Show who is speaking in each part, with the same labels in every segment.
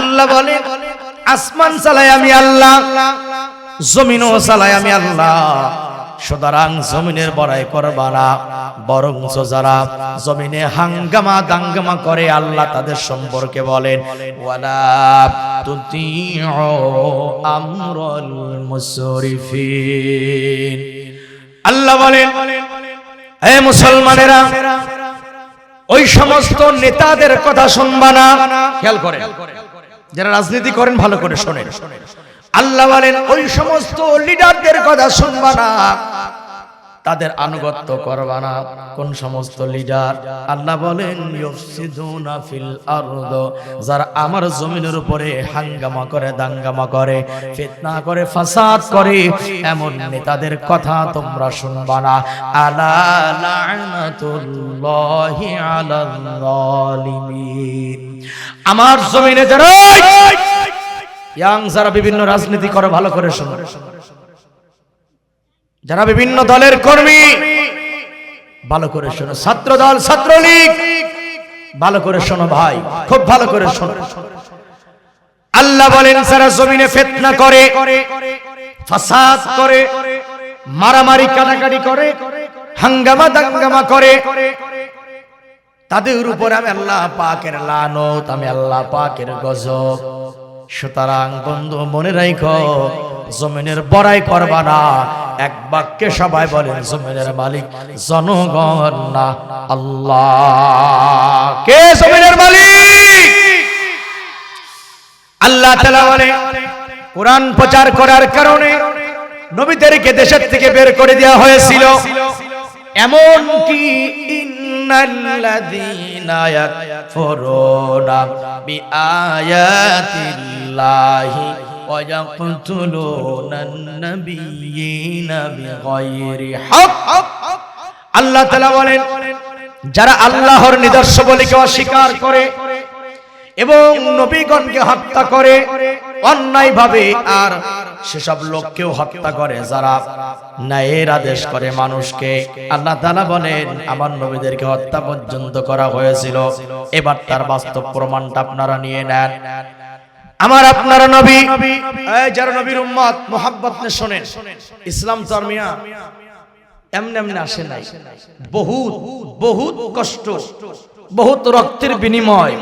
Speaker 1: আল্লাহ বলে, আসমান চালাই আমি আল্লাহ, জমিনও চালাই আমি আল্লাহ। সুতরাং জমিনের বড়াই করবা না বরং যারা জমিনে হাঙ্গামা দাঙ্গামা করে আল্লাহ তাদের সম্পর্কে বলেন আল্লাহ বলেন হে মুসলমানেরা, ওই সমস্ত নেতাদের কথা শুনবা না। খেয়াল করেন। যারা রাজনীতি করেন ভালো করে শোনেন। আল্লাহ বলেন ওই সমস্ত লিডারদের কথা শুনবা না। তাদের আনুগত্য করবা না। কোন সমস্ত লিডার আল্লাহ বলেন ফিল যারা আমার জমিনের উপরে হাঙ্গামা করে, দাঙ্গামা করে, ফিতনা করে, ফাসাদ করে, এমন নেতাদের কথা তোমরা শুনবা না। আলা আমার জমিনে যারা ইয়াং যারা বিভিন্ন রাজনীতি করে, ভালো করে শোনো। যারা বিভিন্ন দলের কর্মী, ভালো করে শোনো। ছাত্র দল, ছাত্রলীগ, ভালো করে শোনো ভাই, খুব ভালো করে শোনো। আল্লাহ বলেন, যারা জমিনে ফেতনা করে, ফাসাদ করে, মারামারি কাটাকাটি করে, হাঙ্গামা দাঙ্গামা করে, তাদের উপর আমি আল্লাহ পাকের লানত, আমি আল্লাহ পাকের গজব। সুতরাং বন্ধু, মনে রাখো জমিনের বড়াই করবা না। এক বাক্যে সবাই বলেন, জমিনের মালিক জনগণ না, আল্লাহ। কে জমিনের মালিক? আল্লাহ বলে, কোরআন প্রচার করার কারণে নবীদেরকে দেশের থেকে বের করে দেওয়া হয়েছিল। এমন কি ইন্নাল্লাযীনা يكفرون بآيات الله ويقتلون النبيين بغير حق আল্লাহ তালা বলেন, যারা আল্লাহর নিদর্শ বলে কেউ অস্বীকার করে এবং নবীগণকে হত্যা করে অন্যায় ভাবে আর সেসব লোককেও হত্যা করে যারা ন্যায়ের আদেশ করে মানুষকে। আল্লাহ তাআলা বলেন আমার নবীদেরকে হত্যা পর্যন্ত করা হয়েছিল। এবার তার বাস্তব প্রমাণটা আপনারা নিয়ে নেন। আমার আপনারা নবী এই যারা নবীর উম্মত মোহাব্বত শোনেন। ইসলাম তো আর মিয়া এমনি এমনি আসে নাই। বহুত বহুত কষ্ট। বহুত রক্তের বিনিময়,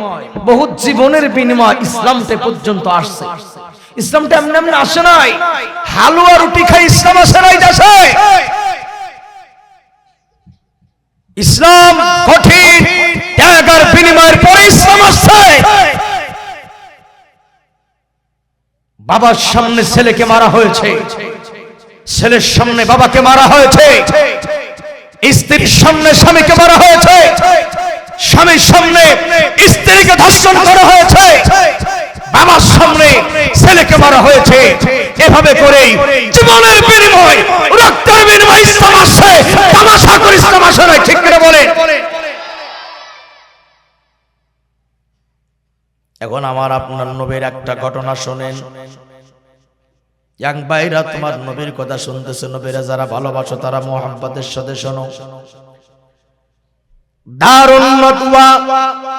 Speaker 1: বহুত জীবনের বিনিময় ইসলামতে পর্যন্ত আসছে। ইসলামটা এমনি এমনি আসে নাই, হালুয়া রুটি খাই ইসলাম আসে নাই দেশে। ইসলাম কঠিন ত্যাগের বিনিময়ের পরে ইসলাম আসছে। বাবার সামনে ছেলেকে মারা হয়েছে, ছেলের সামনে বাবাকে মারা হয়েছে, স্ত্রীর সামনে স্বামীকে মারা হয়েছে। স্বামীর সামনে স্ত্রীকে ধর্ষণ করা হয়েছে। বাবার সামনে ছেলেকে মারা হয়েছে। এভাবে করে জীবনের বিনিময়, রক্তের বিনিময় ইসলাম আসছে। তামাশা করে ইসলাম আসে না ঠিক করে বলে এখন আমার আপনার নবীর একটা ঘটনা শোনেন। ইয়াং ভাইরা তোমার নবীর কথা শুনতেছে। নবীরা যারা ভালোবাসো তারা মোহাম্মদের সাথে শোনো। দারুণ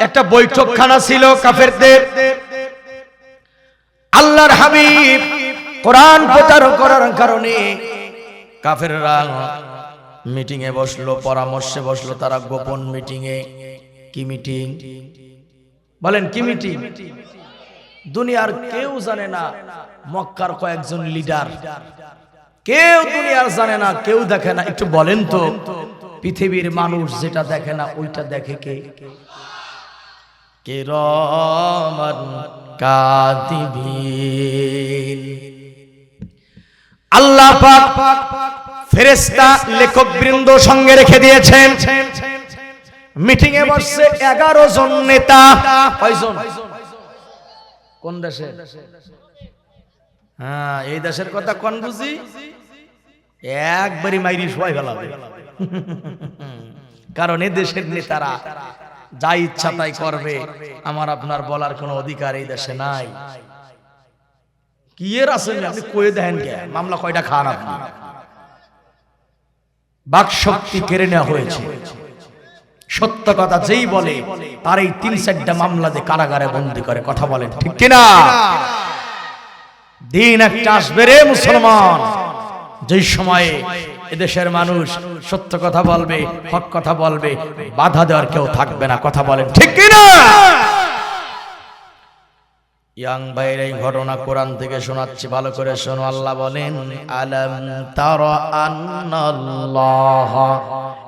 Speaker 1: একটা বৈঠকখানা ছিল কাফেরদের। আল্লাহর হাবিব কোরআন প্রচার করার কারণে কাফেররা মিটিং এ বসল, পরামর্শে বসল, তারা গোপন মিটিং এ কি মিটিং? বলেন, কি মিটিং? দুনিয়ার কেউ জানে না মক্কার কয়েকজন লিডার। কেউ দুনিয়ার জানে না, কেউ দেখে না। একটু বলেন তো। পৃথিবীর মানুষ যেটা দেখে না, ওইটা দেখে কে? কিরামান কাতিবিন আল্লাহ পাক ফেরেশতা লেখক বৃন্দ সঙ্গে রেখে দিয়েছেন। মিটিং এ বসছে এগারো জন নেতা। কয়জন? কোন দেশে? হ্যাঁ এই দেশের কথা কোন বুঝি একবারই মাইরি সবাই ফেলাবে কারণ এই দেশের নেতারা যা ইচ্ছা তাই করবে, আমার আপনার বলার কোনো অধিকার এই দেশে নাই। কি এর আপনি কয়ে দেখেন কে? মামলা কয়টা খান আপনি? কেড়ে নেওয়া হয়েছে। সত্য কথা যেই বলে, তার এই তিন চারটা মামলা দিয়ে কারাগারে বন্দি করে, কথা বলেন ঠিক কিনা? দিন একটা আসবে রে মুসলমান। যেই সময়ে এদেশের মানুষ সত্য কথা বলবে, হক কথা বলবে, বাধা দেওয়ার কেউ থাকবে না, কথা বলেন ঠিক কিনা ইয়াং ভাইয়ের এই ঘটনা কোরআন থেকে শোনাচ্ছি, ভালো করে শোনো, আল্লাহ বলেন, আলম তার আন্নাল্লাহ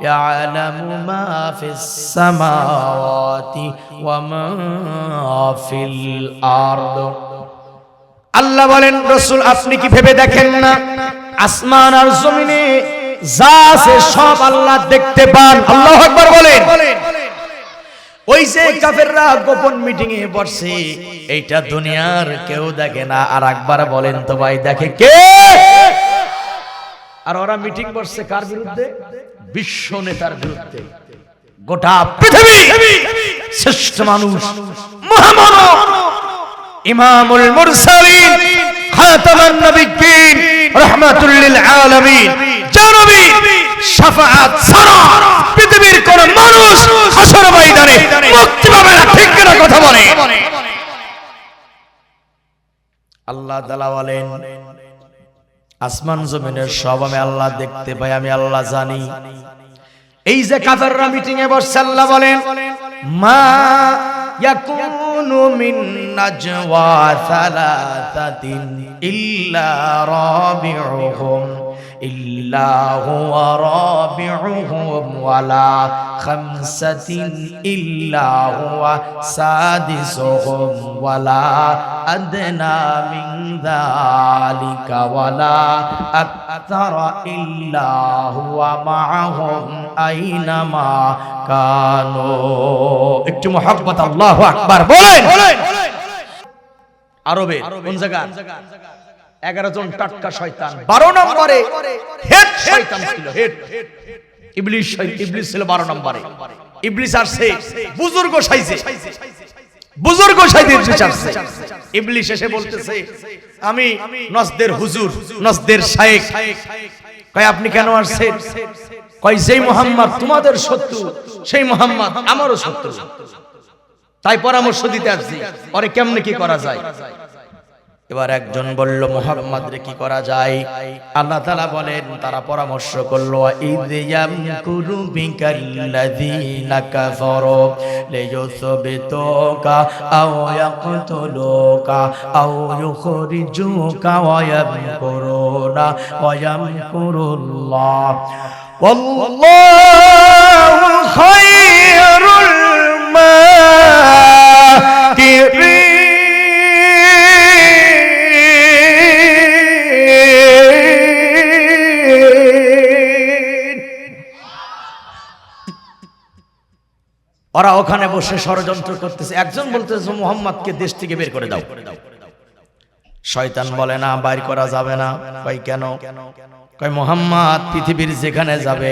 Speaker 1: ইয়ালামু মা ফিস সামাওয়াতি ওয়া মা ফিল আরদ। আল্লাহ বলেন, রসুল, আপনি কি ভেবে দেখেন না আসমান আর জমিনে যা আছে সব আল্লাহ দেখতে পান। আল্লাহ আকবার বলেন। ওই যে কাফেররা গোপন মিটিং এ বসছে এইটা দুনিয়ার কেউ দেখে না। আর একবার বলেন তো ভাই, দেখে কে? আর ওরা মিটিং বসছে কার বিরুদ্ধে? বিশ্ব নেতার বিরুদ্ধে। গোটা পৃথিবী শ্রেষ্ঠ মানুষ। মহামানব। ইমামুল মুরসালিন, খাতামান নবিয়্যিন রাহমাতুল লিল আলামিন। জানবী পৃথিবীর কোন মানুষ হাসর ময়দানে মুক্তি পাবে না, ঠিক কিনা কথা বলে? আল্লাহ তাআলা বলেন, আসমান জমিনের সব আমি আল্লাহ দেখতে পাই, আমি আল্লাহ জানি। এই যে কাফেররা মিটিং এ বসছে, আল্লাহ বলেন, মা يكون من نجوى ثلاثة إلا رابعهم إلا هو رابعهم ولا خمسة إلا هو سادسهم ولا أدنى من ذلك ولا أكثر إلا هو معهم أينما কানো। একটু মহব্বত আল্লাহ আকবার বলেন। আরবে কোন জায়গা এগারো জন টাটকা শয়তান। বারো নম্বরে হেড শয়তান ছিল হেড। ইবলিশ ইবলিশ ছিল বারো নম্বরে। ইবলিশ বুজুর্গ সাইজে। বুজুর্গ সাইজে ইবলিশ ইবলিশ এসে বলতেছে আমি নসদের হুজুর নসদের শায়েখ কয় আপনি কেন আসছেন? কয়, যেই মোহাম্মদ তোমাদের শত্রু, সেই মোহাম্মদ আমারও শত্রু। তাই পরামর্শ দিতে আসছি পরে কেমনে কি করা যায়? এবার একজন বলল, মোহাম্মদ রে কি করা যায়? আল্লাহ তালা বলেন, তারা পরামর্শ করল ইদিয়াম কুরু বিকাল্লাযীনা কাফারু লিয়ুসবিতুকা আও ইয়াকতুলুকা আও ইউখরিজুকা ওয়া ইয়ামকুরুনা ওয়া ইয়ামকুরুল্লাহ। ওয়াল্লাহু খায়রুল মাকিরিন ওরা ওখানে বসে ষড়যন্ত্র করতেছে। একজন বলতেছে, মোহাম্মদকে দেশ থেকে বের করে দাও। শয়তান বলে, না, বাইর করা যাবে না। ভাই কেন কেন? কয়, মোহাম্মদ, পৃথিবীর যেখানে যাবে,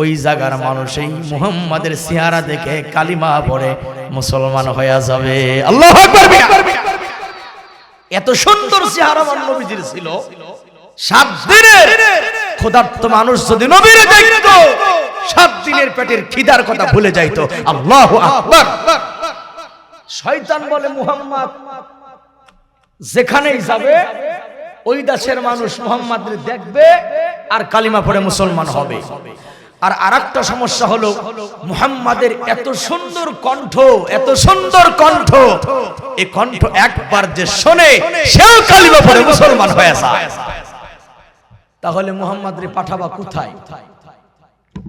Speaker 1: ওই জায়গার মানুষ এই মুহাম্মাদের চেহারা দেখে কালিমা পড়ে মুসলমান হয়ে যাবে। আল্লাহ এত সুন্দর আমার নবীজির ছিল। সাত দিনের ক্ষুধার্ত মানুষ যদি নবীরে দেখতো, সাত দিনের পেটের খিদার কথা ভুলে যাইতো। আল্লাহ আকবার। শয়তান বলে, মুহাম্মদ, যেখানেই যাবে ওই দেশের মানুষ মোহাম্মদের দেখবে আর কালিমা পড়ে মুসলমান হবে। আর আরেকটা সমস্যা হলো, মুহাম্মাদের এত সুন্দর কণ্ঠ, এত সুন্দর কণ্ঠ এই কণ্ঠ একবার যে শোনে, সেও কালিমা পড়ে মুসলমান হয়ে যায়। তাহলে মুহাম্মদ রে পাঠাবা কোথায়?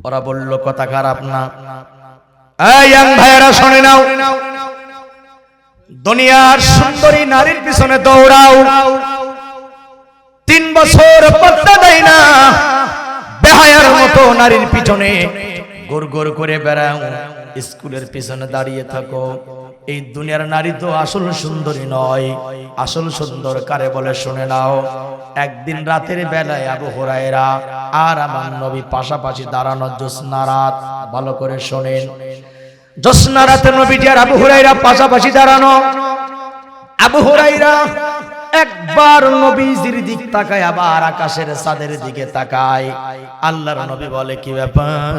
Speaker 1: ওরা বলল, কথা খারাপ না। এই ইয়াং ভাইয়েরা, শুনে নাও। দুনিয়ার সুন্দরী নারীর পিছনে দৌড়াও। তিন বছর পাত্তা দেয় না। বেহায়ার মতো নারীর পিছনে গোর গোর করে বেড়াও। স্কুলের পিছনে দাঁড়িয়ে থাকো। এই দুনিয়ার নারী তো আসল সুন্দরী নয়। আসল সুন্দর কারে বলে শুনে নাও। একদিন রাতের বেলায় আবু হরাইরা আর আমার নবী পাশাপাশি দাঁড়ানো জ্যোৎস্না রাত, ভালো করে শোনেন। জ্যোৎস্না রাতে নবীজি আর আবু হুরাইরা পাশাপাশি দাঁড়ানো। আবু হুরাইরা একবার নবীজির দিক তাকায়, আবার আকাশের চাঁদের দিকে তাকায়। আল্লাহর নবী বলে, কি ব্যাপার?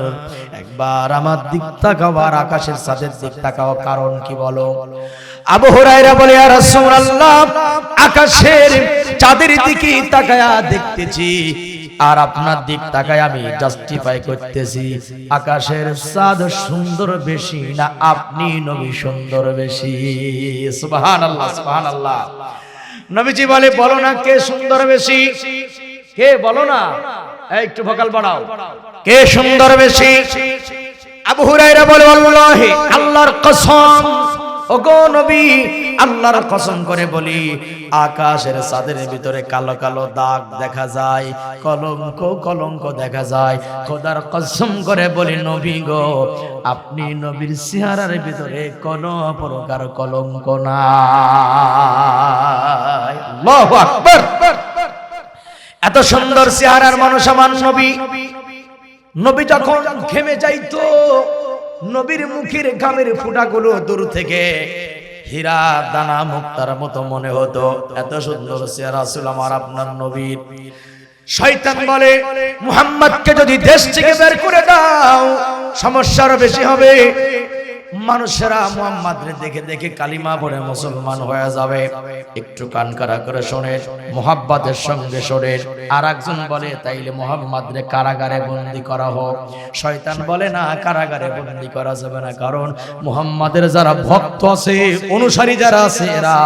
Speaker 1: একবার আমার দিক তাকাও আর আকাশের চাঁদের দিক তাকাও, কারণ কি বলো? আবু হুরায়রা বলে আর রাসূলুল্লাহ, আকাশের চাঁদের দিকে তাকায়া দেখতেছি আর আপনার দিক তাকায় আমি জাস্টিফাই করতেছি। আকাশের চাঁদ সুন্দর বেশি না, আপনি নবী সুন্দর বেশি। সুবহানাল্লাহ সুবহানাল্লাহ। নবীজি বলে, বলো না কে সুন্দর বেশি? কে বলো না? একটু ভোকাল বাড়াও। কে সুন্দর বেশি? আবু হুরাইরা বলে, আল্লাহি, আল্লাহর কসম। ওগো নবী, আল্লাহর কসম করে বলি, আকাশের চাঁদের ভিতরে কালো কালো দাগ দেখা যায়, কলঙ্ক কলঙ্ক দেখা যায়। খোদার কসম করে বলি নবী গো, আপনি নবীর চেহারার ভিতরে কোনো প্রকার কলঙ্ক আকবার। এত সুন্দর চেহারার মানুষ আমার নবী। নবী যখন ঘেমে যাইতো নবীর মুখের ঘামের ফুটাগুলো দূর থেকে হীরা দানা মুক্তার মতো মনে হতো। এত সুন্দর চেহারা ছিল আমার আপনার নবীর। শয়তান বলে, মুহাম্মদকে যদি দেশ থেকে বের করে দাও সমস্যা আরও বেশি হবে। মানুষেরা মুহাম্মাদরে দেখে দেখে কালিমা পড়ে মুসলমান হয়ে যাবে। একটু কান কারা করে শোনে মোহাব্বতের সঙ্গে শোনে আর একজন বলে, তাইলে মোহাম্মদরে কারাগারে বন্দি করা হোক। শয়তান বলে, না, কারাগারে বন্দি করা যাবে না। কারণ মুহাম্মাদের যারা ভক্ত আছে, অনুসারী যারা আছে, এরা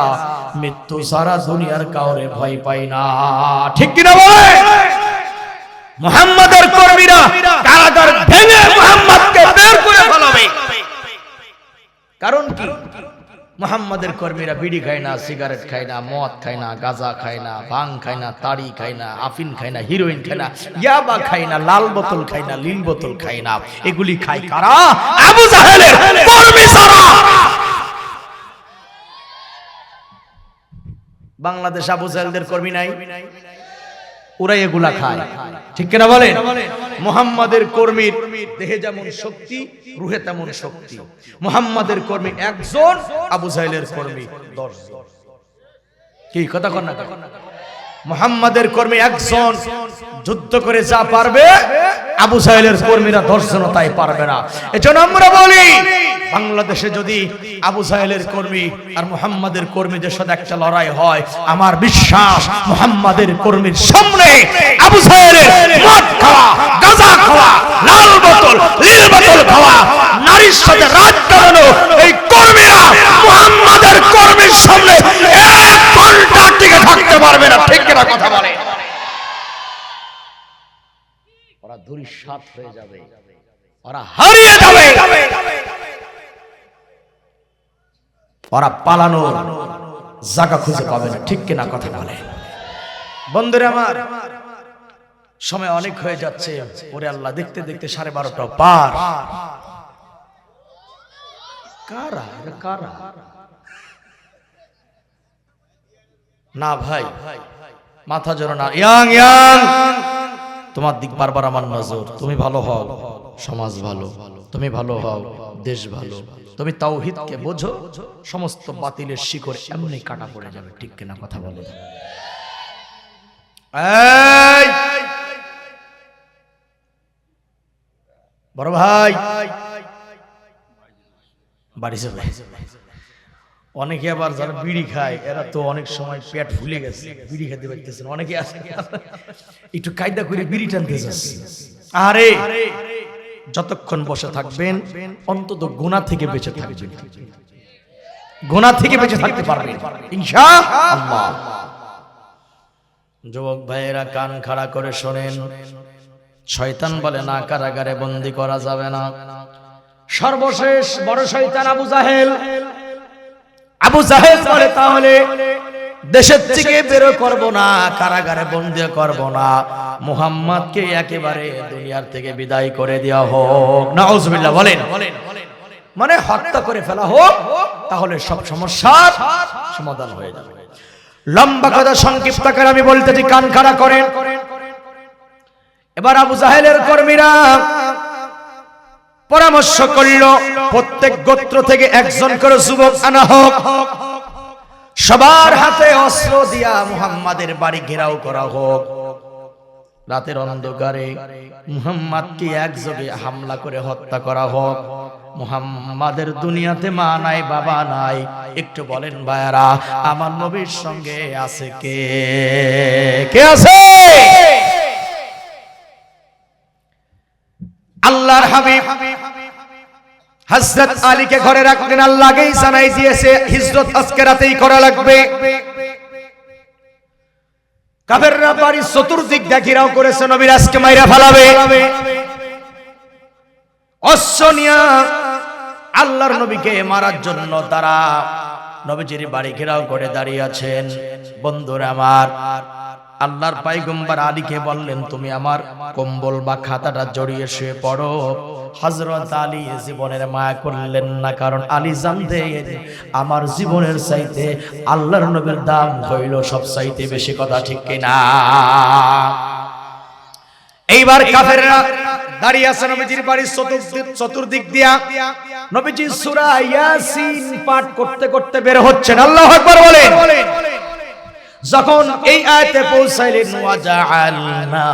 Speaker 1: মৃত্যু সারা দুনিয়ার কাউরে ভয় পায় না। ঠিক কিনা বলে মোহাম্মদের কর্মীরা কারাগার ভেঙে মুহাম্মাদকে বের কারণ কি মোহাম্মদের কর্মীরা বিড়ি খায় না সিগারেট খায় না মদ খায় না গাঁজা খায় না ভাং খায় না তাড়ি খায় না আফিন খায় না হিরোইন খায় না ইয়াবা খায় না লাল বোতল খায় না লীল বোতল খায় না এগুলি খায় কারা আবু জাহেলের কর্মী সারা বাংলাদেশ আবু জাহেলদের কর্মী নাই ওরাই এগুলা খায়। ঠিক কিনা বলে মোহাম্মদের কর্মীর দেহে যেমন শক্তি, রুহে তেমন শক্তি। মোহাম্মদের কর্মী একজন, আবু জাহেলের কর্মী দশজন। কি, কথা কন্যা মুহাম্মাদের কর্মী একজন যুদ্ধ করে যা পারবে, আবু সাহেলের কর্মীরা দর্শন তাই পারবে না। এজন্য আমরা বলি, বাংলাদেশে যদি আবু সাহেলের কর্মী আর মুহাম্মাদের কর্মীদের সাথে একটা লড়াই হয়, আমার বিশ্বাস মুহাম্মাদের কর্মীর সামনে আবু সাহেলের মদ খাওয়া, গাঁজা খাওয়া, লাল বোতল, নীল বোতল খাওয়া, নারীর সাথে রাত কাটানো এই কর্মীরা মুহাম্মাদের কর্মীর সামনে এক ঘণ্টা টিকে থাকতে পারবে না, ঠিক কিনা কথা বলে। ওরা ধূলিসাৎ হয়ে যাবে। ওরা হারিয়ে যাবে। ওরা পালানো জায়গা খুঁজে পাবে না। ঠিক কিনা কথা বলে। বন্ধুরা আমার সময় অনেক হয়ে যাচ্ছে। ওরে আল্লাহ দেখতে দেখতে সাড়ে বারোটা পার। কারা কারা? না ভাই। মাথা জোর না। Young young. তোমার দিক বারবার আমার নজর। তুমি ভালো হও। সমাজ ভালো। তুমি ভালো হও। দেশ ভালো। তুমি তাওহিদকে বোঝো। সমস্ত বাতিলের শিকড় এমনি কাটা পড়ে যাবে। ঠিক কিনা কথা বলো! বড় ভাই! বাড়ি যাবে অনেকে আবার যারা বিড়ি খায়, এরা তো অনেক সময় পেট ফুলে গেছে, বিড়ি খেতে পারতেছে অনেকে আছে। একটু কায়দা করে বিড়ি টানতে যাচ্ছে। আরে, যতক্ষণ বসে থাকবেন, অন্তত গোনা থেকে বেঁচে থাকবেন। গোনা থেকে বেঁচে থাকতে পারবেন। ইনশা আল্লাহ যুবক ভাইয়েরা, কান খাড়া করে শোনেন। শয়তান বলে, না, কারাগারে বন্দি করা যাবে না। সর্বশেষ বড় শয়তান আবু জাহেল আবু জাহেল বলে, তাহলে দেশের থেকে বের করব না, কারাগারে বন্দি করব না। মুহাম্মদকে একেবারে দুনিয়ার থেকে বিদায় করে দেওয়া হোক। নাউজুবিল্লাহ, বলেন। মানে হত্যা করে ফেলা হোক, তাহলে সব সমস্যার সমাধান হয়ে যাবে। লম্বা কথা সংক্ষিপ্ত করে আমি বলতেছি কান খাড়া করেন। এবার আবু জাহেলের কর্মীরা পরামর্শ করল, প্রত্যেক গোত্র থেকে একজন করে যুবক আনা হোক। সবার হাতে অস্ত্র দিয়া মুহাম্মাদের বাড়ি ঘেরাও করা হোক। রাতের অন্ধকারে মুহাম্মাদকে একযোগে হামলা করে হত্যা করা হোক। মুহাম্মাদের দুনিয়াতে মা নাই, বাবা নাই। একটু বলেন ভাইয়ারা, আমার নবীর সঙ্গে আছে কে? কে আছে? আল্লাহর হাবিব হযরত আলীকে ঘরে রাখলেন, আল্লাহকেই জানাই দিয়েছে, হিজরত আজকে রাতেই করা লাগবে। কাফেররা বাড়ি চতুর্দিক দেখিরাও করেছে, নবীর আজকে মাইরা ফেলাবে। অশ্ব নিয়া আল্লাহর নবীকে মারার জন্য তারা নবীজির বাড়ি ঘেরাও করে দাঁড়িয়ে আছেন। বন্ধুরা আমার আল্লাহর পাইগম্বর আলীকে বললেন, তুমি আমার কম্বল বা খাতাটা জড়িয়ে শুয়ে পড়ো। হজরত আলী জীবনের মায়া করলেন না, কারণ আলী জানতে আমার জীবনের চাইতে আল্লাহর নবীর দাম হইল সব চাইতে বেশি কথা, ঠিক কিনা এইবার কাফেররা দাঁড়িয়ে আছে নবীজির বাড়ির চতুর্দিক চতুর্দিক দিয়া। নবীজি সূরা ইয়াসিন পাঠ করতে করতে বের হচ্ছেন। আল্লাহু আকবার বলেন। যখন এই আয়াতে পৌঁছাইলেন ওয়াজআলনা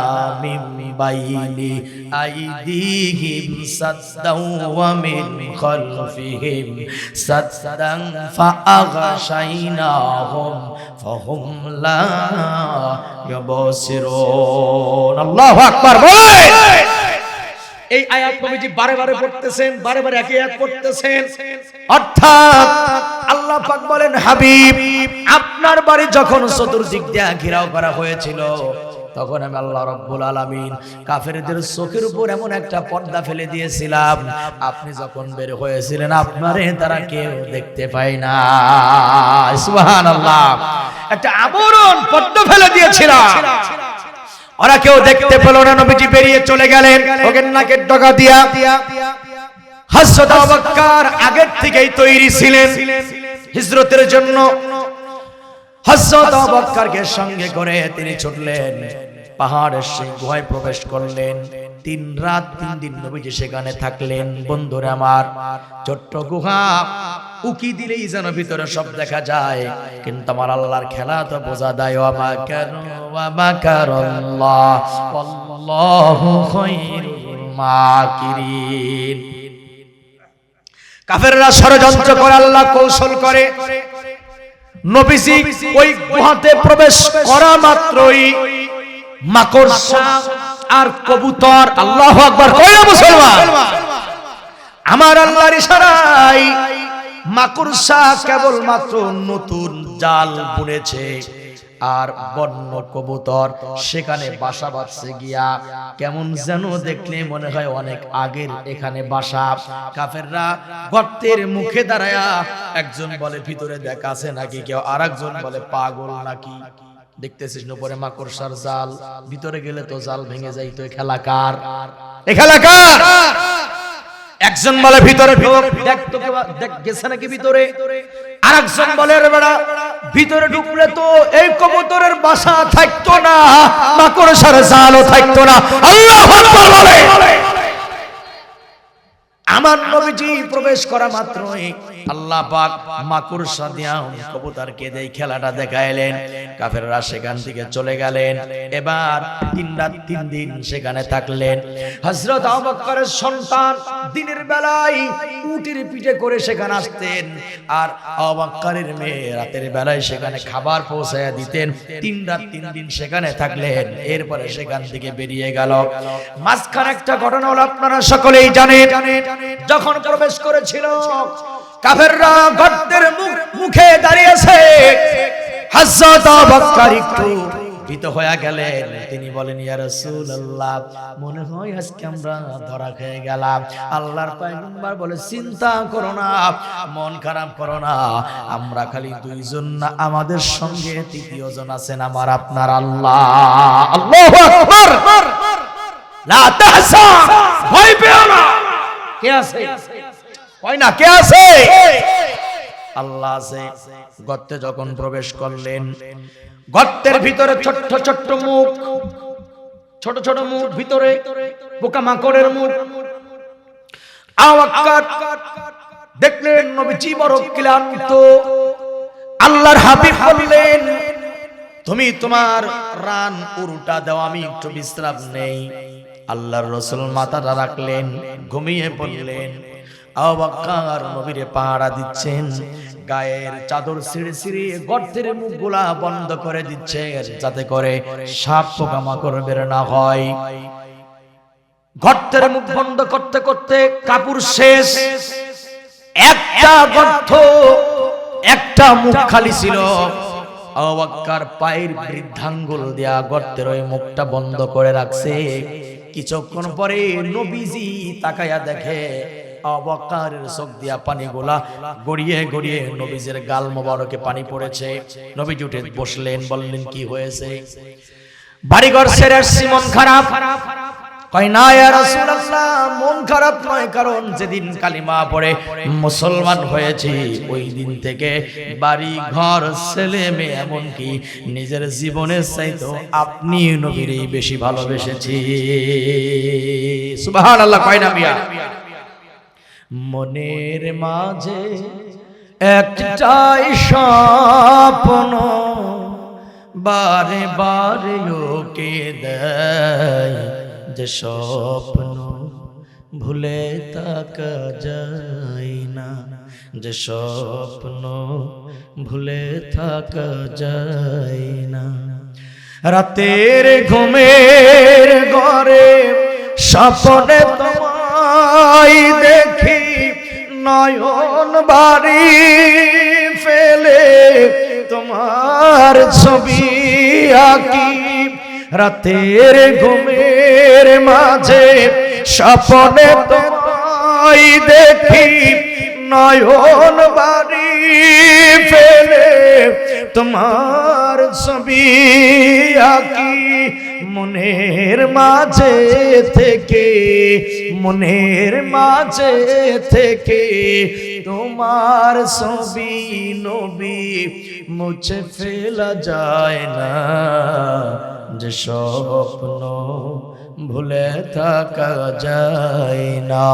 Speaker 1: মিন বাইনি আইদিহিম সাদ্দাও ওয়া মিন খালফিহিম সাদ্দান ফাআগশাইনাহুম ফাহুম লা ইউবসিরুন আল্লাহু আকবার বলেন এই আয়াত নবীজি বারে বারে পড়তেছেন বারে বারে একই আয়াত পড়তেছেন। অর্থাৎ আল্লাহ পাক বলেন হাবিব আপনার বাড়ি যখন চতুর্দিক দিয়ে ঘেরাও করা হয়েছিল তখন আমি আল্লাহ রব্বুল আলামিন কাফেরদের চোখের উপর এমন একটা পর্দা ফেলে দিয়েছিলাম। আপনি যখন বের হয়েছিলেন আপনারে তারা কেউ দেখতে পায় না। সুবহানাল্লাহ। একটা আবরণ পর্দা ফেলে দিয়েছিলাম। ওরা কেউ দেখতে পেল না, নবীজি বেরিয়ে চলে গেলেন। ওগের নাকের ডগা দিয়া। হযরত আবু আগের থেকেই তৈরি ছিলেন হিজরতের জন্য। হযরত আবু সঙ্গে করে তিনি ছুটলেন, পাহাড়ের সেই গুহায় প্রবেশ করলেন। তিন রাত, তিন দিন নবীজি সেখানে থাকলেন। বন্ধুরা আমার, ছোট্ট গুহা উকি দিলেই যেন ভিতরে সব দেখা যায়। কিন্তু আমার আল্লাহর খেলা তো বোঝা দেয় আমা কেন আল্লাহু মাকিরিন। কাফেররা ষড়যন্ত্র করে, আল্লাহ কৌশল করে। নবীজি ওই গুহাতে প্রবেশ করা মাত্রই মাকড়সা আর কবুতর, আল্লাহু আকবার কয় মুসলমান, আমার আল্লাহর ইশারায় মাকড়সা কেবল মাত্র নতুন জাল বুনেছে আর বন্য কবুতর সেখানে বাসা বাঁধছে গিয়া। কেমন যেন দেখলে মনে হয় অনেক আগের এখানে বাসা। কাফেররা গর্তের মুখে দাঁড়ায়া একজন বলে, ভিতরে দেখা আছে নাকি? কেউ আর একজন বলে, পাগল নাকি? দেখতেছিস না পরে মাকড়সার জাল? ভিতরে গেলে তো জাল ভেঙে যাইতো এ খেলা কার এ খেলা কার একজন বলে ভিতরে গেছে নাকি ভিতরে। আর একজন বলে বেড়া, ভিতরে ঢুকলে তো এই কবুতরের বাসা থাকতো না মাকড়সার জালও থাকতো না। আল্লাহ আমার নবীজি প্রবেশ করা মাত্রই আল্লাহ পাক মাকড়সা দিয়া কবুতরকে দেই খেলাটা দেখাইলেন। কাফেররা সেখান থেকে চলে গেলেন। এবার তিন রাত তিন দিন সেখানে থাকলেন। হযরত আবু বকরের সন্তান দিনের বেলায় উটির পিঠে করে সেখানে আসতেন। আর আবু বকরের মেয়ে রাতের বেলায় সেখানে খাবার পৌঁছায়া দিতেন। তিন রাত তিন দিন সেখানে থাকলেন। এরপরে সেখান থেকে বেরিয়ে গেল। মাঝখানে একটা ঘটনা হলো, আপনারা সকলেই জানেন, যখন প্রবেশ করেছিল কাফেররা গর্তের মুখে দাঁড়িয়েছে। একটু ভীত হয়ে গেলেন। তিনি বলেন, ইয়া রাসূলুল্লাহ, মনে হয় আজকে আমরা ধরা খেয়ে গেলাম। আল্লাহর পয়গম্বর বলে, চিন্তা করো না, মন খারাপ করো না। আমরা খালি দুইজন না, আমাদের সঙ্গে তৃতীয় জন আছেন আমার, আপনার আল্লাহ। আল্লাহু আকবার। লা তাহসা, ভয় পেও না। কে আছে? কয় না? কে আছে? আল্লাহ আছে। গর্তে যখন প্রবেশ করলেন গর্তের ভিতরে ছোট্ট ছোট্ট মুখ ছোট ছোট মুখ ভিতরে পোকা মাকড়ের মুখ দেখলেন নবীজি বড় ক্লান্ত। আল্লাহর হাবিব বললেন তুমি তোমার রান উরুটা দাও আমি একটু বিশ্রাম নেই। আল্লাহর রসুল মাথাটা রাখলেন ঘুমিয়ে পড়লেন। আবাক্কার নবীরে পাহারা দিচ্ছেন। গায়ের চাদর ছিঁড়ে ছিঁড়ে গর্তের মুখগুলা বন্ধ করে দিচ্ছে, যাতে করে সাপ না হয়। গর্তের মুখ বন্ধ করতে করতে শেষ। একটা গর্ত, একটা মুখ খালি ছিল। আবাক্কার পায়ের বৃদ্ধাঙ্গুল দেয়া গর্তের ওই মুখটা বন্ধ করে রাখছে। কিছুক্ষণ পরে নবীজি তাকায়া দেখে অবকারের চোখ দিয়া পানিগুলা গড়িয়ে গড়িয়ে নবীজের গাল মোবারকে পানি পড়েছে। নবীজি উঠে বসলেন, বললেন, কি হয়েছে? বাড়িঘর ছেড়ে আসছি, মন খারাপ। মন খারাপ নয়, কারণ যেদিন কালিমা মুসলমান হয়েছি, ওই দিন থেকে বাড়ি ঘর ছেলে মেয়ে এমনকি নিজের জীবনের চাইতো আপনি নবীরই বেশি ভালোবেসেছি। সুবহানাল্লাহ, কয় না মিয়া? মনের মাঝে একটাই স্বপ্ন, বারে বারে ওকে দেয় যে স্বপ্ন, ভুলে তাকা যায় না। যে স্বপ্ন, ভুলে থাকা যায় না। রাতের ঘুমের ঘরে স্বপ্নে তোমায় দেখি নয়ন বাড়ি ফেলে তোমার ছবি আঁকি। রাতের ঘুমের মাঝে স্বপ্নে তোমায় দেখি। নয়ন বাড়ি ফেলে তোমার ছবি আঁকি। মনের মাঝে থেকে, মনের মাঝে থেকে তোমার ছবি, নবী মুছে ফেলা যায় না। যে স্বপ্ন ভুলে থাকা যায় না।